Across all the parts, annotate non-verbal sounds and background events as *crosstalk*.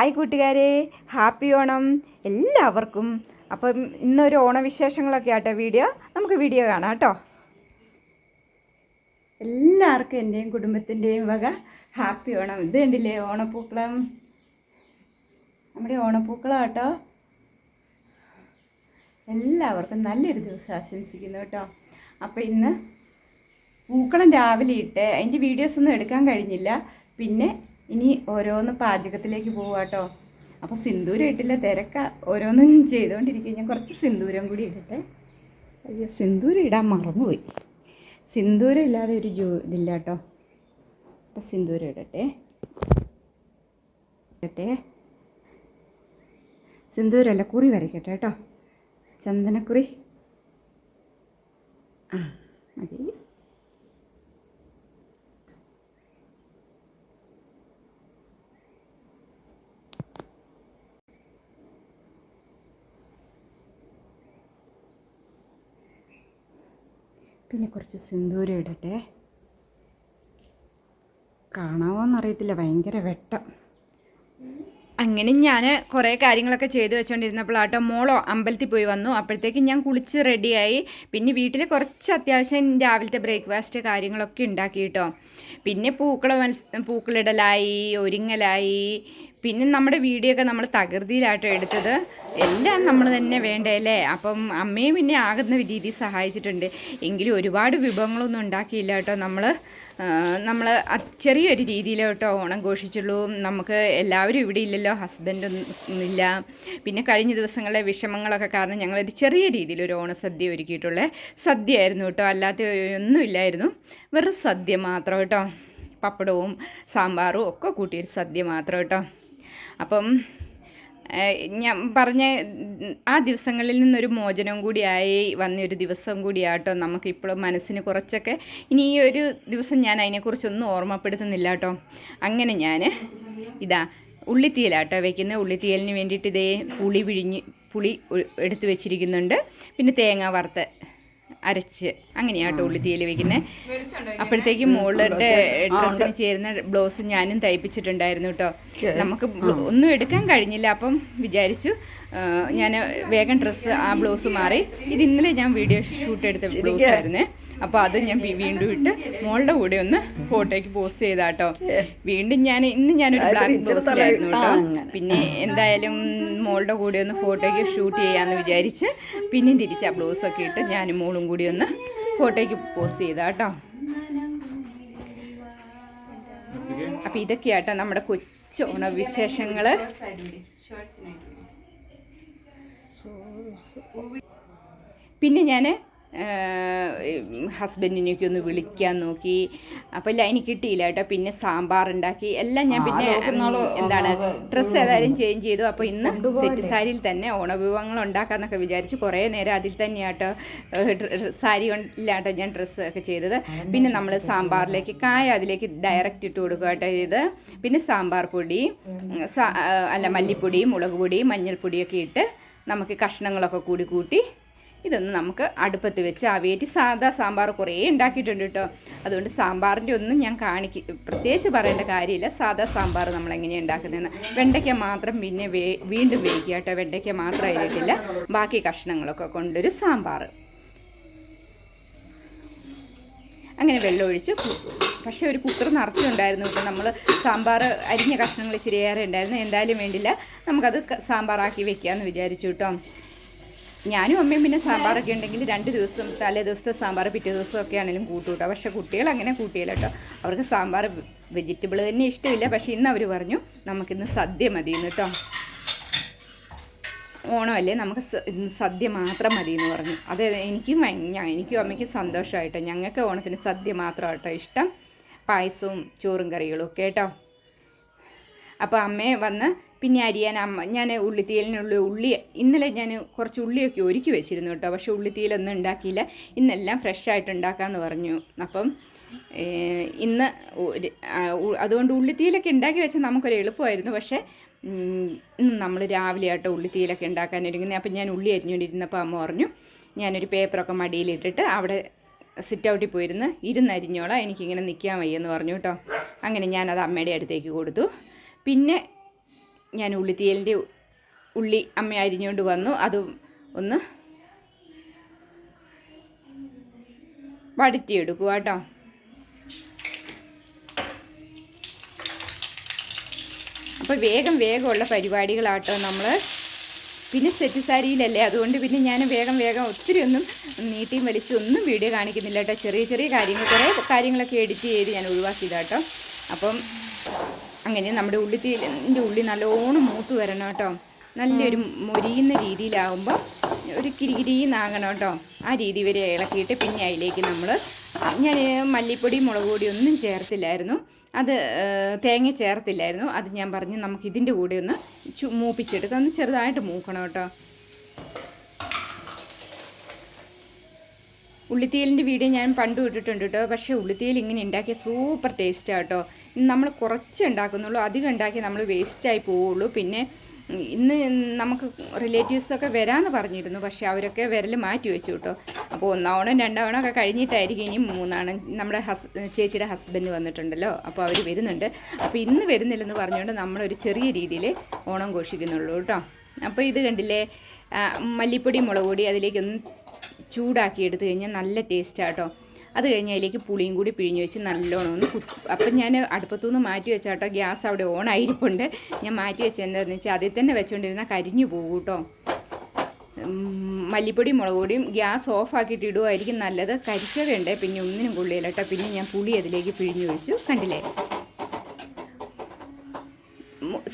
Hi കൂട്ടുകാരെ happy Onam എല്ലാവർക്കും. അപ്പം ഇന്നൊരു ഓണവിശേഷങ്ങളൊക്കെ ആട്ടോ വീഡിയോ. നമുക്ക് വീഡിയോ കാണാം കേട്ടോ. എല്ലാവർക്കും എന്റെയും കുടുംബത്തിന്റെയും വക ഹാപ്പി ഓണം. ഇത് കണ്ടില്ലേ ഓണപ്പൂക്കളം? നമ്മുടെ ഓണപ്പൂക്കളം കേട്ടോ എല്ലാവർക്കും നല്ലൊരു ദിവസം ആശംസിക്കുന്നു കേട്ടോ. അപ്പോൾ ഇന്ന് പൂക്കളം രാവിലെ ഇട്ട് അതിന്റെ വീഡിയോസ് ഒന്നും എടുക്കാൻ കഴിഞ്ഞില്ല. പിന്നെ ഇനി ഓരോന്ന് പാചകത്തിലേക്ക് പോവാട്ടോ. അപ്പോൾ സിന്ദൂരം ഇട്ടില്ല തിരക്ക. ഓരോന്നും ചെയ്തുകൊണ്ടിരിക്കും ഞാൻ കുറച്ച് സിന്ദൂരം കൂടി ഇടട്ടെ. അയ്യോ സിന്ദൂരം ഇടാൻ മറന്നുപോയി. സിന്ദൂരം ഇല്ലാതെ ഒരു ജോ ഇതില്ല കേട്ടോ അപ്പോൾ സിന്ദൂരം ഇടട്ടെ. ഇടട്ടെ. സിന്ദൂരമല്ല കുറി വരയ്ക്കട്ടെ കേട്ടോ. ചന്ദനക്കുറി. ആ മതി. പിന്നെ കുറച്ച് സിന്ദൂരം ഇടട്ടെ. കാണാമോന്നറിയത്തില്ല ഭയങ്കര വെട്ടം. അങ്ങനെ ഞാൻ കുറേ കാര്യങ്ങളൊക്കെ ചെയ്തു വെച്ചുകൊണ്ടിരുന്നപ്പോഴാട്ടോ മോളോ അമ്പലത്തിൽ പോയി വന്നു. അപ്പോഴത്തേക്കും ഞാൻ കുളിച്ച് റെഡിയായി. പിന്നെ വീട്ടിൽ കുറച്ച് അത്യാവശ്യം രാവിലത്തെ ബ്രേക്ക്ഫാസ്റ്റ് കാര്യങ്ങളൊക്കെ ഉണ്ടാക്കി കേട്ടോ പിന്നെ പൂക്കള മത്സ പൂക്കളിടലായി ഒരുങ്ങലായി. പിന്നെ നമ്മുടെ വീഡിയോ ഒക്കെ നമ്മൾ തകൃതിയിലാട്ടോ എടുത്തത്. എല്ലാം നമ്മൾ തന്നെ വേണ്ടേ അല്ലേ? അപ്പം അമ്മയും പിന്നെ ആകുന്ന രീതിയിൽ സഹായിച്ചിട്ടുണ്ട്. എങ്കിലും ഒരുപാട് വിഭവങ്ങളൊന്നും ഉണ്ടാക്കിയില്ല കേട്ടോ നമ്മൾ നമ്മൾ ചെറിയൊരു രീതിയിൽ കേട്ടോ ഓണം ഘോഷിച്ചുള്ളൂ. നമുക്ക് എല്ലാവരും ഇവിടെ ഇല്ലല്ലോ ഹസ്ബൻഡൊന്നും ഇല്ല. പിന്നെ കഴിഞ്ഞ ദിവസങ്ങളിലെ വിഷമങ്ങളൊക്കെ കാരണം ഞങ്ങളൊരു ചെറിയ രീതിയിൽ ഒരു ഓണസദ്യ ഒരുക്കിയിട്ടുള്ള. സദ്യ ആയിരുന്നു കേട്ടോ. അല്ലാത്ത ഒന്നും ഇല്ലായിരുന്നു. വെറും സദ്യ മാത്രം കേട്ടോ. പപ്പടവും സാമ്പാറും ഒക്കെ കൂട്ടിയൊരു സദ്യ മാത്രം കേട്ടോ. അപ്പം ഞാൻ പറഞ്ഞ ആ ദിവസങ്ങളിൽ നിന്നൊരു മോചനം കൂടിയായി വന്നൊരു ദിവസം കൂടിയാട്ടോ നമുക്കിപ്പോഴും മനസ്സിന് കുറച്ചൊക്കെ ഇനി ഈ ഒരു ദിവസം ഞാൻ അതിനെക്കുറിച്ചൊന്നും ഓർമ്മപ്പെടുത്തുന്നില്ല കേട്ടോ അങ്ങനെ ഞാൻ ഇതാ ഉള്ളിത്തീലാട്ടോ വെക്കുന്നത് ഉള്ളിത്തീയലിന് വേണ്ടിയിട്ട് ഇതേ പുളി പിഴിഞ്ഞ് പുളി എടുത്തു വെച്ചിരിക്കുന്നുണ്ട്. പിന്നെ തേങ്ങ വറുത്ത് അരച്ച് അങ്ങനെയാട്ടോ ഉള്ളിത്തീയിൽ വെക്കുന്നത് അപ്പോഴത്തേക്കും മോളുടെ ഡ്രസ്സിന് ചേരുന്ന ബ്ലൗസ് ഞാനും തയ്പ്പിച്ചിട്ടുണ്ടായിരുന്നു കേട്ടോ. നമുക്ക് ഒന്നും എടുക്കാൻ കഴിഞ്ഞില്ല. അപ്പം വിചാരിച്ചു ഞാൻ വേഗം ഡ്രസ്സ് ആ ബ്ലൗസ് മാറി. ഇത് ഇന്നലെ ഞാൻ വീഡിയോ ഷൂട്ട് എടുത്ത ബ്ലൗസ് ആയിരുന്നേ അപ്പോൾ അത് ഞാൻ വീണ്ടും ഇട്ട് മോളുടെ കൂടെ ഒന്ന് ഫോട്ടോയ്ക്ക് പോസ്റ്റ് ചെയ്താട്ടോ. വീണ്ടും ഞാൻ ഇന്ന് ഞാനൊരു ബ്ലാക്ക് ബ്ലൗസിലായിരുന്നു കേട്ടോ. പിന്നെ എന്തായാലും മോളുടെ കൂടെ ഒന്ന് ഫോട്ടോയ്ക്ക് ഷൂട്ട് ചെയ്യാമെന്ന് വിചാരിച്ച് പിന്നെയും തിരിച്ച് ആ ബ്ലൗസൊക്കെ ഇട്ട് ഞാനും മോളും കൂടി ഒന്ന് ഫോട്ടോയ്ക്ക് പോസ്റ്റ് ചെയ്താട്ടോ. അപ്പോൾ ഇതൊക്കെയാട്ടോ നമ്മുടെ കൊച്ചു ഓണവിശേഷങ്ങൾ പിന്നെ ഞാൻ ഹസ്ബൻഡിനെയൊക്കെ ഒന്ന് വിളിക്കാൻ നോക്കി. അപ്പോൾ ലൈൻ കിട്ടിയില്ല കേട്ടോ. പിന്നെ സാമ്പാർ ഉണ്ടാക്കി. എല്ലാം ഞാൻ പിന്നെ എന്താണ് ഡ്രസ്സ് ഏതായാലും ചേഞ്ച് ചെയ്തു. അപ്പോൾ ഇന്ന് സെറ്റ് സാരിയിൽ തന്നെ ഓണവിഭവങ്ങൾ ഉണ്ടാക്കാമെന്നൊക്കെ വിചാരിച്ച് കുറേ നേരം അതിൽ തന്നെയാട്ടോ സാരി കൊണ്ടില്ലാട്ടോ ഞാൻ ഡ്രസ്സ് ഒക്കെ ചെയ്തത്. പിന്നെ നമ്മൾ സാമ്പാറിലേക്ക് കായ അതിലേക്ക് ഡയറക്റ്റ് ഇട്ട് കൊടുക്കുക കേട്ടോ ചെയ്ത് പിന്നെ സാമ്പാർ പൊടി അല്ല മല്ലിപ്പൊടി മുളക് പൊടി മഞ്ഞൾപ്പൊടിയൊക്കെ ഇട്ട് നമുക്ക് കഷ്ണങ്ങളൊക്കെ കൂടി കൂട്ടി ഇതൊന്ന് നമുക്ക് അടുപ്പത്ത് വെച്ച് ആവിയേറ്റി സാധാ സാമ്പാർ കുറേ ഉണ്ടാക്കിയിട്ടുണ്ട് കേട്ടോ. അതുകൊണ്ട് സാമ്പാറിന്റെ ഒന്നും ഞാൻ കാണിക്ക് പ്രത്യേകിച്ച് പറയേണ്ട കാര്യമില്ല. സാധാ സാമ്പാർ നമ്മൾ എങ്ങനെയാണ് ഉണ്ടാക്കുന്നതെന്ന്. വെണ്ടയ്ക്ക മാത്രം പിന്നെ വേ വീണ്ടും വേവിക്കുക കേട്ടോ. വെണ്ടയ്ക്ക മാത്രം ആയിട്ടില്ല ബാക്കി കഷ്ണങ്ങളൊക്കെ കൊണ്ടൊരു സാമ്പാർ. അങ്ങനെ വെള്ളം ഒഴിച്ച് പക്ഷേ ഒരു കുക്കർ നിറച്ചുണ്ടായിരുന്നു ഇപ്പം നമ്മൾ സാമ്പാർ അരിഞ്ഞ കഷ്ണങ്ങൾ ഇച്ചിരി ഏറെ ഉണ്ടായിരുന്നു. എന്തായാലും വേണ്ടില്ല. നമുക്കത് സാമ്പാറാക്കി വെക്കാമെന്ന് വിചാരിച്ചു കേട്ടോ. ഞാനും അമ്മയും പിന്നെ സാമ്പാറൊക്കെ ഉണ്ടെങ്കിൽ രണ്ട് ദിവസം തലേ ദിവസത്തെ സാമ്പാർ പിറ്റേ ദിവസമൊക്കെ ആണെങ്കിലും കൂട്ടുകൂട്ടോ പക്ഷേ കുട്ടികൾ അങ്ങനെ കൂട്ടിയില്ല കേട്ടോ. അവർക്ക് സാമ്പാർ വെജിറ്റബിൾ തന്നെ ഇഷ്ടമില്ല. പക്ഷേ ഇന്ന് അവർ പറഞ്ഞു നമുക്കിന്ന് സദ്യ മതി എന്ന് കേട്ടോ. ഓണമല്ലേ? നമുക്ക് സദ്യ മാത്രം മതി എന്ന് പറഞ്ഞു. അത് എനിക്കും എനിക്കും അമ്മയ്ക്കും സന്തോഷമായിട്ടോ. ഞങ്ങൾക്ക് ഓണത്തിന് സദ്യ മാത്രമായിട്ടോ ഇഷ്ടം. പായസവും ചോറും കറികളും ഒക്കെ കേട്ടോ. അപ്പോൾ അമ്മയെ വന്ന് പിന്നെ അരിയാൻ അമ്മ ഞാൻ ഉള്ളിത്തീലിനുള്ള ഉള്ളി ഇന്നലെ ഞാൻ കുറച്ച് ഉള്ളിയൊക്കെ ഒരുക്കി വെച്ചിരുന്നു കേട്ടോ. പക്ഷേ ഉള്ളിത്തീലൊന്നും ഉണ്ടാക്കിയില്ല. ഇന്നെല്ലാം ഫ്രഷ് ആയിട്ട് ഉണ്ടാക്കാമെന്ന് പറഞ്ഞു. അപ്പം ഇന്ന് അതുകൊണ്ട് ഉള്ളിത്തീലൊക്കെ ഉണ്ടാക്കി വെച്ചാൽ നമുക്കൊരു എളുപ്പമായിരുന്നു. പക്ഷേ ഇന്ന് നമ്മൾ രാവിലെ ആയിട്ട് ഉള്ളിത്തീലൊക്കെ ഉണ്ടാക്കാൻ ഒരുങ്ങുന്നത് അപ്പം ഞാൻ ഉള്ളി അരിഞ്ഞുകൊണ്ടിരുന്നപ്പോൾ അമ്മ പറഞ്ഞു ഞാനൊരു പേപ്പറൊക്കെ മടിയിലിട്ടിട്ട് അവിടെ സിറ്റ് ഔട്ടിൽ പോയിരുന്ന് ഇരുന്നരിഞ്ഞോളാം. എനിക്കിങ്ങനെ നിൽക്കാൻ വയ്യെന്ന് പറഞ്ഞു കേട്ടോ. അങ്ങനെ ഞാനത് അമ്മയുടെ അടുത്തേക്ക് കൊടുത്തു. പിന്നെ ഞാൻ ഉള്ളിത്തീയലിന്റെ ഉള്ളി അമ്മ അരിഞ്ഞുകൊണ്ട് വന്നു. അതും ഒന്ന് വഴറ്റിയെടുക്കുക കേട്ടോ. അപ്പോൾ വേഗം വേഗമുള്ള പരിപാടികളാട്ടോ നമ്മൾ പിന്നെ സെറ്റ് സാരിയിലല്ലേ? അതുകൊണ്ട് പിന്നെ ഞാൻ വേഗം വേഗം ഒത്തിരി ഒന്നും നീട്ടിയും വലിച്ചും ഒന്നും വീഡിയോ കാണിക്കുന്നില്ല കേട്ടോ. ചെറിയ ചെറിയ കാര്യങ്ങൾ കുറേ കാര്യങ്ങളൊക്കെ എഡിറ്റ് ചെയ്ത് ഞാൻ ഒഴിവാക്കിയതാട്ടോ. അപ്പം അങ്ങനെ നമ്മുടെ ഉള്ളി തീരന്റെ ഉള്ളി നല്ലോണം മൂത്ത് വരണം കേട്ടോ. നല്ലൊരു മൊരിയുന്ന രീതിയിലാവുമ്പോൾ ഒരു കിരികിരിന്നാകണം കേട്ടോ. ആ രീതി വരെ ഇളക്കിയിട്ട് പിന്നെ അതിലേക്ക് നമ്മൾ ഞാൻ മല്ലിപ്പൊടി മുളക് പൊടി ഒന്നും ചേർത്തില്ലായിരുന്നു. അത് തേങ്ങ ചേർത്തില്ലായിരുന്നു. അത് ഞാൻ പറഞ്ഞ് നമുക്ക് ഇതിന്റെ കൂടെ ഒന്ന് ചു ഒന്ന് ചെറുതായിട്ട് മൂക്കണം കേട്ടോ. ഉള്ളിത്തീലിന്റെ വീഡിയോ ഞാൻ പണ്ട് ഇട്ടിട്ടുണ്ട് കേട്ടോ. പക്ഷേ ഉള്ളിത്തീൽ ഇങ്ങനെ ഉണ്ടാക്കിയ സൂപ്പർ ടേസ്റ്റാണ് കേട്ടോ. നമ്മൾ കുറച്ച് ഉണ്ടാക്കുന്നുള്ളൂ. അധികം ഉണ്ടാക്കി നമ്മൾ വേസ്റ്റായി പോവുള്ളൂ. പിന്നെ ഇന്ന് നമുക്ക് റിലേറ്റീവ്സൊക്കെ വരാമെന്ന് പറഞ്ഞിരുന്നു. പക്ഷേ അവരൊക്കെ വിരൽ മാറ്റി വെച്ചു കേട്ടോ. അപ്പോൾ ഒന്നാവണം രണ്ടാവണം ഒക്കെ കഴിഞ്ഞിട്ടായിരിക്കും ഇനി മൂന്നാണ്. നമ്മുടെ ഹസ് ചേച്ചിയുടെ ഹസ്ബൻഡ് വന്നിട്ടുണ്ടല്ലോ. അപ്പോൾ അവർ വരുന്നുണ്ട്. അപ്പോൾ ഇന്ന് വരുന്നില്ലെന്ന് പറഞ്ഞുകൊണ്ട് നമ്മളൊരു ചെറിയ രീതിയിൽ ഓണം ഘോഷിക്കുന്നുള്ളൂ കേട്ടോ. അപ്പോൾ ഇത് കണ്ടില്ലേ? മല്ലിപ്പൊടി മുളക് പൊടി അതിലേക്കൊന്ന് ചൂടാക്കി എടുത്തു കഴിഞ്ഞാൽ നല്ല ടേസ്റ്റാണ് കേട്ടോ അത് കഴിഞ്ഞ് അതിലേക്ക് പുളിയും കൂടി പിഴിഞ്ഞ് വെച്ച് നല്ലോണം ഒന്ന് കുത്തി. അപ്പം ഞാൻ അടുപ്പത്തുനിന്ന് മാറ്റി വെച്ചാട്ടോ ഗ്യാസ് അവിടെ ഓൺ ആയിരിപ്പുണ്ട്. ഞാൻ മാറ്റി വെച്ച് എന്താണെന്ന് വെച്ചാൽ അതിൽ തന്നെ വെച്ചുകൊണ്ടിരുന്നാൽ കരിഞ്ഞു പോകും കേട്ടോ ഉം, മല്ലിപ്പൊടിയും മുളക് പൊടിയും ഗ്യാസ് ഓഫാക്കിയിട്ട് ഇടുമായിരിക്കും നല്ലത്. കരിച്ചതുണ്ട് പിന്നെ ഒന്നിനും കൊള്ളിയില്ല കേട്ടോ പിന്നെ ഞാൻ പുളി അതിലേക്ക് പിഴിഞ്ഞ് വെച്ചു. കണ്ടില്ലേ?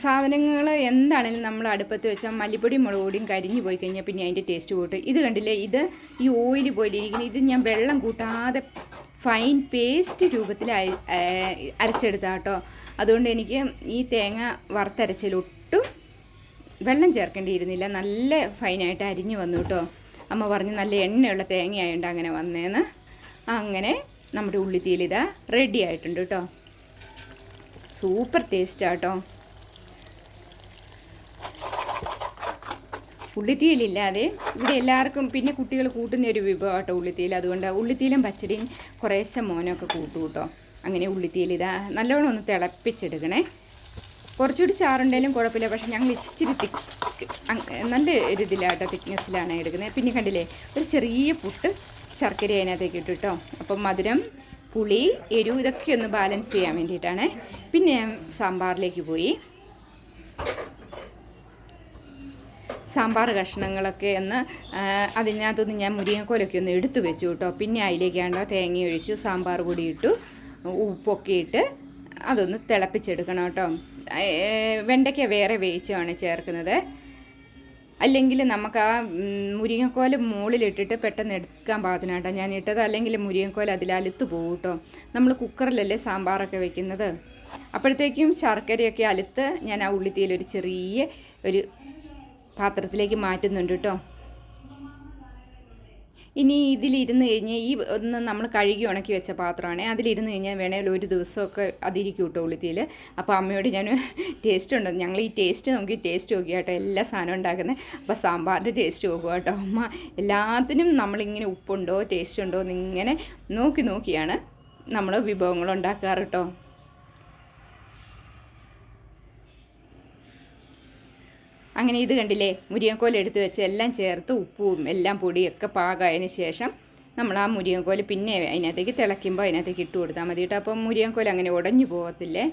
സാധനങ്ങൾ എന്താണെങ്കിലും നമ്മൾ അടുപ്പത്ത് വെച്ചാൽ മല്ലിപ്പൊടിയും മുളക് പൊടിയും കരിഞ്ഞു പോയി കഴിഞ്ഞാൽ പിന്നെ അതിന്റെ ടേസ്റ്റ് കൂട്ടും. ഇത് കണ്ടില്ലേ? ഇത് ഈ ഓയിൽ പോലെ ഇരിക്കുന്നത്. ഇത് ഞാൻ വെള്ളം കൂട്ടാതെ ഫൈൻ പേസ്റ്റ് രൂപത്തിൽ അര- അരച്ചെടുത്താ കേട്ടോ അതുകൊണ്ട് എനിക്ക് ഈ തേങ്ങ വറുത്തരച്ചതിൽ ഒട്ടും വെള്ളം ചേർക്കേണ്ടിയിരുന്നില്ല. നല്ല ഫൈനായിട്ട് അരിഞ്ഞു വന്നു കേട്ടോ അമ്മ പറഞ്ഞു നല്ല എണ്ണയുള്ള തേങ്ങയായതുകൊണ്ട് അങ്ങനെ വന്നേന്ന്. അങ്ങനെ നമ്മുടെ ഉള്ളിത്തീലിത റെഡി ആയിട്ടുണ്ട് കേട്ടോ സൂപ്പർ ടേസ്റ്റാട്ടോ ഉള്ളിത്തീയിലില്ലാതെ ഇവിടെ എല്ലാവർക്കും പിന്നെ കുട്ടികൾ കൂട്ടുന്ന ഒരു വിഭവമാട്ടോ ഉള്ളിത്തീയിൽ. അതുകൊണ്ട് ഉള്ളിത്തീലും പച്ചടിയും കുറേശ്ശെ മോനൊക്കെ കൂട്ടും കേട്ടോ. അങ്ങനെ ഉള്ളിത്തീയിൽ ഇതാ നല്ലോണം ഒന്ന് തിളപ്പിച്ചെടുക്കണേ. കുറച്ചുകൂടി ചാറുണ്ടെങ്കിലും കുഴപ്പമില്ല. പക്ഷേ ഞങ്ങൾ ഇച്ചിരി തിക്ക് നല്ല ഒരു ഇതിലാട്ടോ തിക്നെസ്സിലാണ് എടുക്കുന്നത്. പിന്നെ കണ്ടില്ലേ ഒരു ചെറിയ പുട്ട് ശർക്കര അതിനകത്തേക്ക് ഇട്ടു കേട്ടോ. അപ്പം മധുരം പുളി എരിവ് ഇതൊക്കെ ഒന്ന് ബാലൻസ് ചെയ്യാൻ വേണ്ടിയിട്ടാണ്. പിന്നെ സാമ്പാറിലേക്ക് പോയി. സാമ്പാർ കഷ്ണങ്ങളൊക്കെ ഒന്ന് അതിനകത്തുനിന്ന് ഞാൻ മുരിങ്ങക്കോലൊക്കെ ഒന്ന് എടുത്തു വെച്ചു കേട്ടോ. പിന്നെ അതിലേക്കാണ്ട് തേങ്ങ ഒഴിച്ചു സാമ്പാർ പൊടി ഇട്ടു ഉപ്പൊക്കെ ഇട്ട് അതൊന്ന് തിളപ്പിച്ചെടുക്കണം കേട്ടോ. വെണ്ടയ്ക്ക വേറെ വേവിച്ചാണ് ചേർക്കുന്നത്. അല്ലെങ്കിൽ നമുക്ക് ആ മുരിങ്ങക്കോല മുകളിലിട്ടിട്ട് പെട്ടെന്ന് എടുക്കാൻ പാകത്തിനാട്ടോ ഞാൻ ഇട്ടത് അല്ലെങ്കിൽ മുരിങ്ങക്കോല അതിൽ അലുത്ത് പോകും കേട്ടോ. നമ്മൾ കുക്കറിലല്ലേ സാമ്പാറൊക്കെ വെക്കുന്നത്? അപ്പോഴത്തേക്കും ശർക്കരയൊക്കെ അലുത്ത് ഞാൻ ആ ഉള്ളിത്തീയിൽ ഒരു ചെറിയ ഒരു പാത്രത്തിലേക്ക് മാറ്റുന്നുണ്ട് കേട്ടോ. ഇനി ഇതിലിരുന്ന് കഴിഞ്ഞ് ഈ ഒന്ന് നമ്മൾ കഴുകി ഉണക്കി വെച്ച പാത്രമാണ് അതിലിരുന്ന് കഴിഞ്ഞാൽ വേണേൽ ഒരു ദിവസമൊക്കെ അതിരിക്കും കേട്ടോ ഉളുത്തിയിൽ അപ്പോൾ അമ്മയോട് ഞാൻ ടേസ്റ്റ് ഉണ്ടോ? ഞങ്ങൾ ഈ ടേസ്റ്റ് നോക്കി ടേസ്റ്റ് നോക്കി കേട്ടോ എല്ലാ സാധനവും ഉണ്ടാക്കുന്നത് അപ്പോൾ സാമ്പാറിന്റെ ടേസ്റ്റ് നോക്കുക കേട്ടോ അമ്മ. എല്ലാത്തിനും നമ്മളിങ്ങനെ ഉപ്പുണ്ടോ ടേസ്റ്റ് ഉണ്ടോ എന്നിങ്ങനെ നോക്കി നോക്കിയാണ് നമ്മൾ വിഭവങ്ങൾ ഉണ്ടാക്കാറ് കേട്ടോ. അങ്ങനെ ഇത് കണ്ടില്ലേ? മുരിങ്ങക്കോൽ എടുത്തു വെച്ച് എല്ലാം ചേർത്ത് ഉപ്പും എല്ലാം പൊടിയൊക്കെ പാകമായതിന് ശേഷം നമ്മൾ ആ മുരിങ്ങക്കോൽ പിന്നെ അതിനകത്തേക്ക് തിളയ്ക്കുമ്പോൾ അതിനകത്തേക്ക് ഇട്ട് കൊടുത്താൽ മതി കേട്ടോ. അപ്പം മുരിങ്ങക്കോൽ അങ്ങനെ ഉടഞ്ഞു പോകത്തില്ലേ?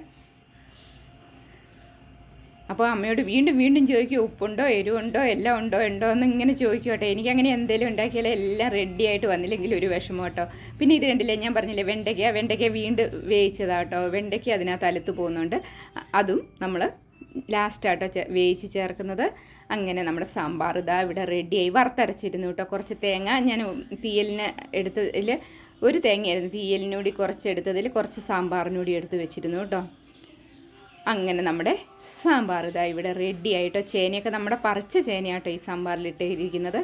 അപ്പോൾ അമ്മയോട് വീണ്ടും വീണ്ടും ചോദിക്കും ഉപ്പുണ്ടോ എരിവുണ്ടോ എല്ലാം ഉണ്ടോ ഉണ്ടോ എന്ന് ഇങ്ങനെ ചോദിക്കോട്ടെ എനിക്ക് അങ്ങനെ എന്തെങ്കിലും ഉണ്ടാക്കിയാലേ എല്ലാം റെഡി ആയിട്ട് വന്നില്ലെങ്കിൽ ഒരു വിഷമം കേട്ടോ. പിന്നെ ഇത് കണ്ടില്ലേ ഞാൻ പറഞ്ഞില്ലേ വെണ്ടയ്ക്ക വെണ്ടയ്ക്ക വീണ്ടും വേവിച്ചതാട്ടോ വെണ്ടയ്ക്ക അതിനകത്ത് അലുത്ത് പോകുന്നുണ്ട്. അതും നമ്മൾ ലാസ്റ്റാട്ടോ വേവിച്ച് ചേർക്കുന്നത്. അങ്ങനെ നമ്മുടെ സാമ്പാർ ഇതാ ഇവിടെ റെഡിയായി വറുത്തരച്ചിരുന്നു കേട്ടോ കുറച്ച് തേങ്ങ ഞാൻ തീയലിന് എടുത്തതിൽ ഒരു തേങ്ങയായിരുന്നു. തീയലിനൂടി കുറച്ച് എടുത്തതിൽ കുറച്ച് സാമ്പാറിനൂടി എടുത്ത് വെച്ചിരുന്നു കേട്ടോ അങ്ങനെ നമ്മുടെ സാമ്പാർ ഇതാ ഇവിടെ റെഡി ആയിട്ടോ. ചേനയൊക്കെ നമ്മുടെ പറിച്ച ചേനയാട്ടോ ഈ സാമ്പാറിലിട്ട് ഇരിക്കുന്നത്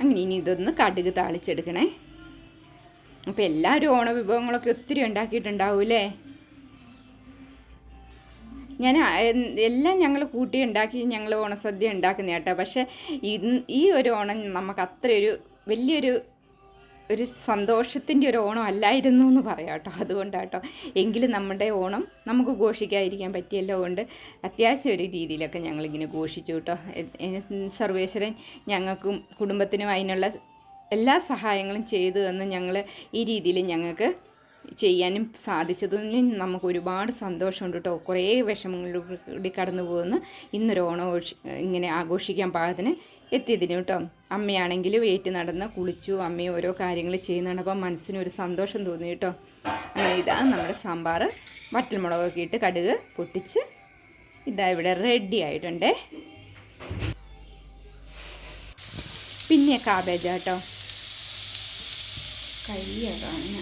അങ്ങനെ ഇനി ഇതൊന്ന് കടുക് താളിച്ചെടുക്കണേ. അപ്പോൾ എല്ലാവരും ഓണവിഭവങ്ങളൊക്കെ ഒത്തിരി ഉണ്ടാക്കിയിട്ടുണ്ടാവൂലേ ഞാൻ ആ- എൻ- എല്ലാം ഞങ്ങൾ കൂട്ടി ഉണ്ടാക്കി ഞങ്ങൾ ഓണസദ്യ ഉണ്ടാക്കുന്ന കേട്ടോ. പക്ഷേ ഈ ഒരു ഓണം നമുക്ക് അത്രയൊരു വലിയൊരു ഒരു സന്തോഷത്തിന്റെ ഒരു ഓണം അല്ലായിരുന്നു എന്ന് പറയാം കേട്ടോ. അതുകൊണ്ടാട്ടോ എങ്കിലും നമ്മുടെ ഓണം നമുക്ക് ഘോഷിക്കാതിരിക്കാൻ പറ്റിയല്ലോ കൊണ്ട് അത്യാവശ്യം ഒരു രീതിയിലൊക്കെ ഞങ്ങളിങ്ങനെ ഘോഷിച്ചു കേട്ടോ. സർവേശ്വരൻ ഞങ്ങൾക്കും കുടുംബത്തിനും അതിനുള്ള എല്ലാ സഹായങ്ങളും ചെയ്തു എന്ന് ഞങ്ങൾ ഈ രീതിയിൽ ഞങ്ങൾക്ക് ചെയ്യാനും സാധിച്ചതിൽ നമുക്ക് ഒരുപാട് സന്തോഷമുണ്ട് കേട്ടോ. കുറേ വിഷമങ്ങളിലൂടെ കടന്നു പോകുന്നു ഇന്നൊരു ഓണം ഇങ്ങനെ ആഘോഷിക്കാൻ പാകത്തിന് എത്തിയതിന് കേട്ടോ. അമ്മയാണെങ്കിലും ഏറ്റു നടന്ന് കുളിച്ചു അമ്മയും ഓരോ കാര്യങ്ങൾ ചെയ്യുന്നതാണ്. അപ്പം മനസ്സിനൊരു സന്തോഷം തോന്നി കേട്ടോ. അങ്ങനെ ഇതാ നമ്മുടെ സാമ്പാർ വറ്റൽമുളകൊക്കെ ഇട്ട് കടുക് പൊട്ടിച്ച് ഇതാ ഇവിടെ റെഡി ആയിട്ടുണ്ടേ. പിന്നെ കാബേജ് കേട്ടോ.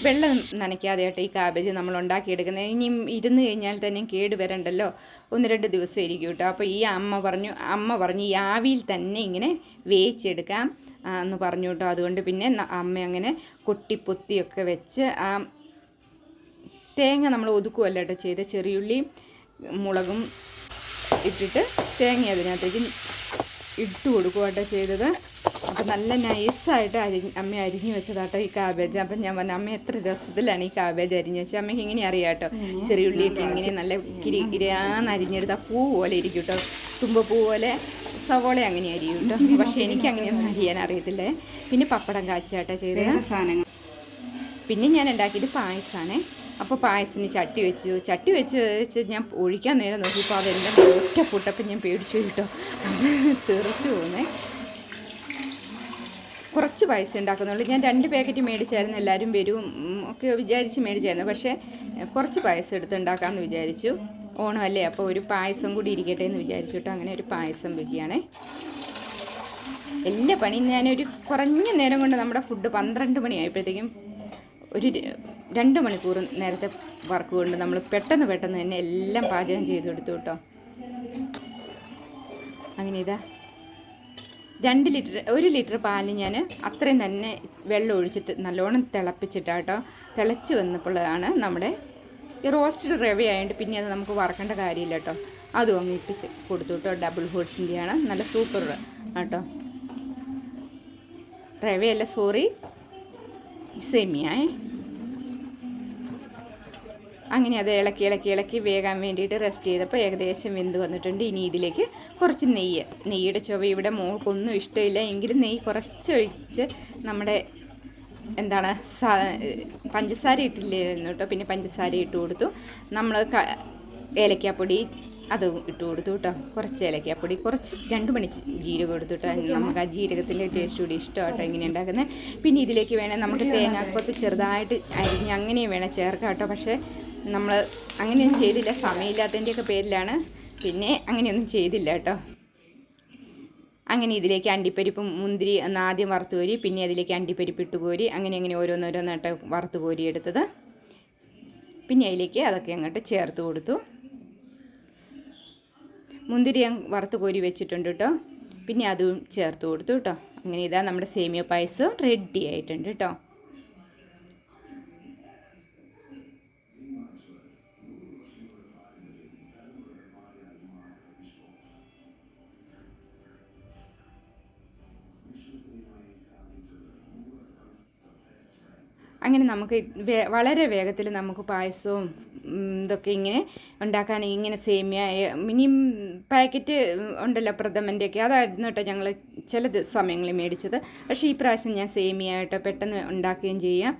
വെള്ളം നനയ്ക്കാതെ കേട്ടോ ഈ കാബേജ് നമ്മൾ ഉണ്ടാക്കിയെടുക്കുന്നത്. ഇനിയും ഇരുന്ന് കഴിഞ്ഞാൽ തന്നെ കേട് വരണ്ടല്ലോ? ഒന്ന് രണ്ട് ദിവസം ഇരിക്കും കേട്ടോ അപ്പോൾ ഈ അമ്മ പറഞ്ഞു അമ്മ പറഞ്ഞു ഈ ആവിയിൽ തന്നെ ഇങ്ങനെ വേവിച്ചെടുക്കാം. എന്ന് പറഞ്ഞു കേട്ടോ അതുകൊണ്ട് പിന്നെ അമ്മ അങ്ങനെ കൊട്ടിപ്പൊത്തിയൊക്കെ വെച്ച് ആ തേങ്ങ നമ്മൾ ഒതുക്കുമല്ല കേട്ടോ ചെയ്ത്. ചെറിയുള്ളിയും മുളകും ഇട്ടിട്ട് തേങ്ങ അതിനകത്തേക്ക് ഇട്ട് കൊടുക്കുക കേട്ടോ ചെയ്തത്. അപ്പം നല്ല നൈസായിട്ട് അരി അമ്മ അരിഞ്ഞു വെച്ചതാട്ടോ ഈ കാബേജ് അപ്പം ഞാൻ പറഞ്ഞു അമ്മ എത്ര രസത്തിലാണ് ഈ കാബേജ് അരിഞ്ഞു വെച്ചത് അമ്മയ്ക്ക് ഇങ്ങനെ അറിയാം കേട്ടോ ചെറിയുള്ളിയൊക്കെ ഇങ്ങനെ നല്ല കിരി കിരാന്ന് അരിഞ്ഞെടുത്ത പൂ പോലെ ഇരിക്കും കേട്ടോ തുമ്പപ്പൂ പോലെ സവോള അങ്ങനെ അരിയും കേട്ടോ പക്ഷേ എനിക്ക് അങ്ങനെയൊന്നും അരിയാൻ അറിയത്തില്ലേ. പിന്നെ പപ്പടം കാച്ചാട്ടോ ചെയ്ത. സാധനങ്ങൾ. പിന്നെ ഞാൻ ഉണ്ടാക്കിയത് പായസമാണേ അപ്പോൾ പായസത്തിന് ചട്ടി വെച്ചു. ചട്ടി വെച്ച് വെച്ച് ഞാൻ ഒഴിക്കാൻ നേരം നോക്കിയപ്പോൾ അതെല്ലാം ഒറ്റ പൊട്ടപ്പം ഞാൻ പേടിച്ചു കേട്ടോ അത് *laughs* തെറിച്ചു പോകുന്നേ കുറച്ച് പൈസ ഉണ്ടാക്കുന്നുള്ളൂ. ഞാൻ രണ്ട് പാക്കറ്റ് മേടിച്ചായിരുന്നു എല്ലാവരും വരും ഒക്കെ വിചാരിച്ച് മേടിച്ചായിരുന്നു. പക്ഷേ കുറച്ച് പായസം എടുത്ത് വിചാരിച്ചു. ഓണമല്ലേ അപ്പോൾ ഒരു പായസം കൂടി ഇരിക്കട്ടെ എന്ന് വിചാരിച്ചു കേട്ടോ. അങ്ങനെ ഒരു പായസം വയ്ക്കുകയാണേ എല്ലാ പണിയും ഞാനൊരു കുറഞ്ഞ നേരം കൊണ്ട് നമ്മുടെ ഫുഡ് പന്ത്രണ്ട് മണിയായപ്പോഴത്തേക്കും ഒരു രണ്ട് മണിക്കൂർ നേരത്തെ വർക്ക് കൊണ്ട് നമ്മൾ പെട്ടെന്ന് പെട്ടെന്ന് തന്നെ എല്ലാം പാചകം ചെയ്ത് കൊടുത്തു കേട്ടോ. അങ്ങനെ ഇതാ. രണ്ട് ലിറ്റർ ഒരു ലിറ്റർ പാൽ ഞാൻ അത്രയും തന്നെ വെള്ളം ഒഴിച്ചിട്ട് നല്ലോണം തിളപ്പിച്ചിട്ടാട്ടോ തിളച്ച് വന്നപ്പോഴാണ് നമ്മുടെ ഈ റോസ്റ്റഡ് റവ ആയതുകൊണ്ട് പിന്നെ അത് നമുക്ക് വറക്കേണ്ട കാര്യമില്ല കേട്ടോ അതും അങ്ങ് ഇപ്പിച്ച് കൊടുത്തു കേട്ടോ ഡബിൾ ഹോട്ട്സിന്റെയാണ് നല്ല സൂപ്പർ കേട്ടോ റവയല്ല സോറി സെമിയായേ അങ്ങനെ അത് ഇളക്കി ഇളക്കി ഇളക്കി വേകാൻ വേണ്ടിയിട്ട് റെസ്റ്റ് ചെയ്തപ്പോൾ ഏകദേശം വെന്ത് വന്നിട്ടുണ്ട്. ഇനി ഇതിലേക്ക് കുറച്ച് നെയ്യ്. നെയ്യുടെ ചുവ ഇവിടെ മോൾക്കൊന്നും ഇഷ്ടമില്ല. എങ്കിലും നെയ്യ് കുറച്ചൊഴിച്ച് നമ്മുടെ എന്താണ് സ പഞ്ചസാര ഇട്ടില്ലായിരുന്നു കേട്ടോ പിന്നെ പഞ്ചസാര ഇട്ട് കൊടുത്തു. നമ്മൾ ഏലക്കാപ്പൊടി അത് ഇട്ട് കൊടുത്തു കേട്ടോ കുറച്ച് ഏലക്കാപ്പൊടി കുറച്ച് രണ്ട് മണി ജീരകം എടുത്തു കേട്ടോ നമുക്ക് ആ ജീരകത്തിന്റെ ടേസ്റ്റ് കൂടി ഇഷ്ടമാട്ടോ ഇങ്ങനെ ഉണ്ടാക്കുന്നത് പിന്നെ ഇതിലേക്ക് വേണേൽ നമുക്ക് തേങ്ങാക്കൊത്ത് ചെറുതായിട്ട് അരിഞ്ഞ് അങ്ങനെയും വേണം ചേർക്കാം കേട്ടോ പക്ഷേ നമ്മൾ അങ്ങനെയൊന്നും ചെയ്തില്ല. സമയമില്ലാത്തതിന്റെയൊക്കെ പേരിലാണ്. പിന്നെ അങ്ങനെയൊന്നും ചെയ്തില്ല കേട്ടോ. അങ്ങനെ ഇതിലേക്ക് അണ്ടിപ്പരിപ്പും മുന്തിരി ഒന്ന് ആദ്യം വറുത്ത് കോരി പിന്നെ അതിലേക്ക് അണ്ടിപ്പരിപ്പ് ഇട്ട് കോരി അങ്ങനെ അങ്ങനെ ഓരോന്നോരോന്നായിട്ട് വറുത്ത് കോരി എടുത്തത്. പിന്നെ അതിലേക്ക് അതൊക്കെ അങ്ങോട്ട് ചേർത്ത് കൊടുത്തു. മുന്തിരി വറുത്ത് കോരി വെച്ചിട്ടുണ്ട് കേട്ടോ. പിന്നെ അതും ചേർത്ത് കൊടുത്തു കേട്ടോ. അങ്ങനെ ഇതാ നമ്മുടെ സേമിയ പായസം റെഡി ആയിട്ടുണ്ട് കേട്ടോ. അങ്ങനെ നമുക്ക് വളരെ വേഗത്തിൽ നമുക്ക് പായസവും ഇതൊക്കെ ഇങ്ങനെ ഉണ്ടാക്കാൻ ഇങ്ങനെ സേമിയ മിനി പാക്കറ്റ് ഉണ്ടല്ലോ പ്രഥമന്റെയൊക്കെ. അതായിരുന്നു കേട്ടോ ഞങ്ങൾ ചില സമയങ്ങളിൽ മേടിച്ചത്. പക്ഷേ ഈ പ്രാവശ്യം ഞാൻ സേമിയ കേട്ടോ പെട്ടെന്ന് ഉണ്ടാക്കുകയും ചെയ്യാം.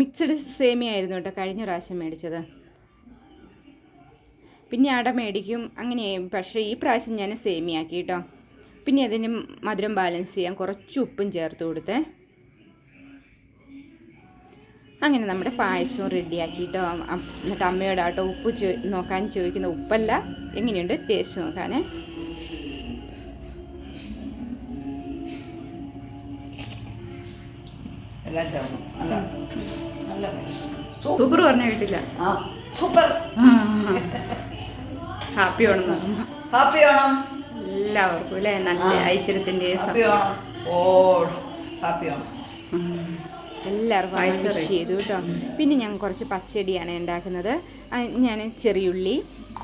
മിക്സഡ് സേമിയ ആയിരുന്നു കേട്ടോ കഴിഞ്ഞ പ്രാവശ്യം മേടിച്ചത്. പിന്നെ അട മേടിക്കും അങ്ങനെ. പക്ഷേ ഈ പ്രാവശ്യം ഞാൻ സേമിയാക്കി കേട്ടോ. പിന്നെ അതിന് മധുരം ബാലൻസ് ചെയ്യാൻ കുറച്ച് ഉപ്പും ചേർത്ത് കൊടുത്തേ. അങ്ങനെ നമ്മുടെ പായസവും റെഡിയാക്കിയിട്ടോ എന്നിട്ട് അമ്മയോട് ആട്ടോ ഉപ്പ് ചോ നോക്കാൻ ചോദിക്കുന്ന ഉപ്പല്ല. എങ്ങനെയുണ്ട്? ടേസ്റ്റ് നോക്കാനേ. സൂപ്പർ. പറഞ്ഞ കേട്ടില്ല. Super. Happy Onam happy Onam. എല്ലാവർക്കും അല്ലേ? നല്ല ഐശ്വര്യത്തിന്റെ ഹാപ്പി ഓണം. ഓ ഹാപ്പി ഓണം. എല്ലാവർക്കും പായസം ചെയ്തു കേട്ടോ. പിന്നെ ഞാൻ കുറച്ച് പച്ചടിയാണ് ഉണ്ടാക്കുന്നത്. ഞാൻ ചെറിയുള്ളി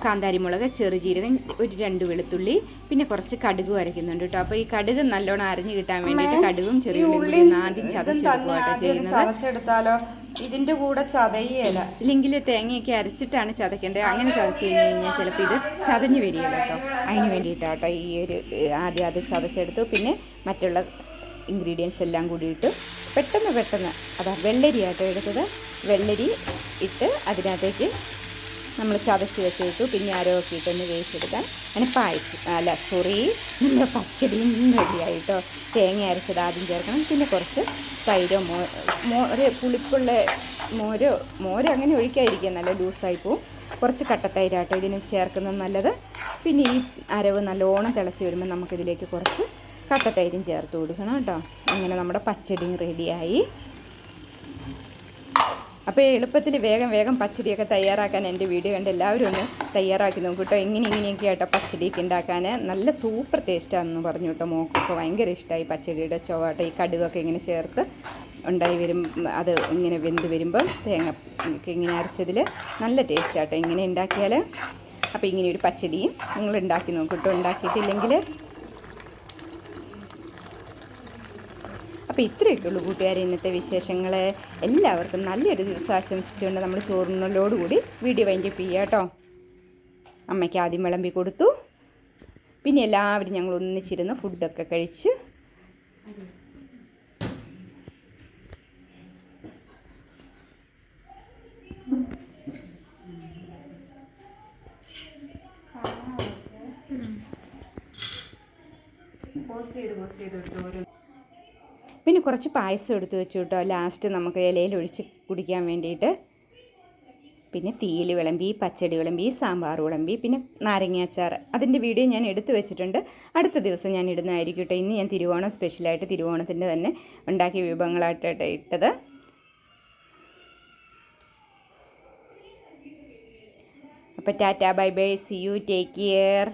കാന്താരിമുളക് ചെറുജീരകം ഒരു രണ്ട് വെളുത്തുള്ളി പിന്നെ കുറച്ച് കടുക് വരയ്ക്കുന്നുണ്ട് കേട്ടോ. അപ്പോൾ ഈ കടുക് നല്ലോണം അരഞ്ഞു കിട്ടാൻ വേണ്ടിയിട്ട് കടുകും ചെറിയുള്ളിയും ആദ്യം ചതച്ചെടുക്കുകയാണ് ചെയ്യുന്നത്. ഇതിന്റെ കൂടെ ചതയേല ഇല്ലെങ്കിൽ തേങ്ങയൊക്കെ അരച്ചിട്ടാണ് ചതക്കേണ്ടത് അങ്ങനെ ചതച്ച് കഴിഞ്ഞ് കഴിഞ്ഞാൽ ചിലപ്പോൾ ഇത് ചതഞ്ഞു വരികയില്ല കേട്ടോ. അതിന് വേണ്ടിയിട്ടാട്ടോ ഈ ഒരു ആദ്യം അത് ചതച്ചെടുത്തു. പിന്നെ മറ്റുള്ള ഇൻഗ്രീഡിയൻസ് എല്ലാം കൂടി ഇട്ട് പെട്ടെന്ന് പെട്ടെന്ന് അതാ വെള്ളരി എടുത്തത്. വെള്ളരി ഇട്ട് അതിനകത്തേക്ക് നമ്മൾ ചതച്ച് വെച്ചിട്ടു പിന്നെ അരവൊക്കെ ഇട്ടൊന്ന് വേവിച്ചെടുക്കാൻ അങ്ങനെ പായസം അല്ല സോറി നമ്മുടെ പച്ചടിയും റെഡിയായിട്ടോ. തേങ്ങ അരച്ചത് ആദ്യം ചേർക്കണം. പിന്നെ കുറച്ച് തൈരോ മോ മോര് പുളിപ്പുള്ള മോരോ മോര് അങ്ങനെ ഒഴിക്കാതിരിക്കുക നല്ല ലൂസായി പോവും. കുറച്ച് കട്ടത്തൈരാട്ടോ ഇതിന് ചേർക്കുന്നത് നല്ലത്. പിന്നെ ഈ അരവ് നല്ലോണം തിളച്ച് വരുമ്പോൾ നമുക്കിതിലേക്ക് കുറച്ച് കട്ടത്തൈരും ചേർത്ത് കൊടുക്കണം കേട്ടോ. അങ്ങനെ നമ്മുടെ പച്ചടിയും റെഡിയായി അപ്പോൾ എളുപ്പത്തിൽ വേഗം വേഗം പച്ചടിയൊക്കെ തയ്യാറാക്കാൻ എന്റെ വീഡിയോ കണ്ട് എല്ലാവരും ഒന്ന് തയ്യാറാക്കി നോക്കും കേട്ടോ. ഇങ്ങനെ ഇങ്ങനെയൊക്കെ ആട്ടോ പച്ചടിയൊക്കെ ഉണ്ടാക്കാൻ. നല്ല സൂപ്പർ ടേസ്റ്റാണെന്ന് പറഞ്ഞു കേട്ടോ മോക്കൊക്കെ. ഭയങ്കര ഇഷ്ടമായി പച്ചടിയുടെ ചൊവ്വാട്ടോ ഈ കടുകൊക്കെ ഇങ്ങനെ ചേർത്ത് ഉണ്ടായി വരും അത് ഇങ്ങനെ വെന്ത് വരുമ്പം തേങ്ങ ഇങ്ങനെ അരച്ചതിൽ നല്ല ടേസ്റ്റാട്ടോ ഇങ്ങനെ ഉണ്ടാക്കിയാൽ. അപ്പോൾ ഇങ്ങനെ ഒരു പച്ചടിയും നിങ്ങൾ ഉണ്ടാക്കി നോക്കും കേട്ടോ. ഉണ്ടാക്കിയിട്ടില്ലെങ്കിൽ അപ്പോൾ ഇത്രയൊക്കെ ഉള്ളൂ കൂട്ടുകാരെ ഇന്നത്തെ വിശേഷങ്ങൾ എല്ലാവർക്കും നല്ലൊരു ദിവസം ആശംസിച്ചുകൊണ്ട് നമ്മൾ ചോറുണ്ണലോടുകൂടി വീഡിയോ വൈൻഡപ്പ് ചെയ്യുക കേട്ടോ. അമ്മയ്ക്ക് ആദ്യം വിളമ്പി കൊടുത്തു. പിന്നെ എല്ലാവരും ഞങ്ങൾ ഒന്നിച്ചിരുന്ന് ഫുഡൊക്കെ കഴിച്ച് പോസ് ചെയ്ത് പോസ് ചെയ്ത് എടുത്തു ഓരോ പിന്നെ കുറച്ച് പായസം എടുത്തു വെച്ചു കേട്ടോ ലാസ്റ്റ് നമുക്ക് ഇലയിൽ ഒഴിച്ച് കുടിക്കാൻ വേണ്ടിയിട്ട്. പിന്നെ തീയിൽ വിളമ്പി പച്ചടി വിളമ്പി സാമ്പാർ വിളമ്പി പിന്നെ നാരങ്ങാച്ചാർ അതിന്റെ വീഡിയോ ഞാൻ എടുത്തു വെച്ചിട്ടുണ്ട്. അടുത്ത ദിവസം ഞാൻ ഇടുന്നതായിരിക്കും കേട്ടോ ഇന്ന് ഞാൻ തിരുവോണം സ്പെഷ്യലായിട്ട് തിരുവോണത്തിന്റെ തന്നെ ഉണ്ടാക്കിയ വിഭവങ്ങളായിട്ട് ഇട്ടത്. അപ്പോൾ ta ta bye bye. See you take care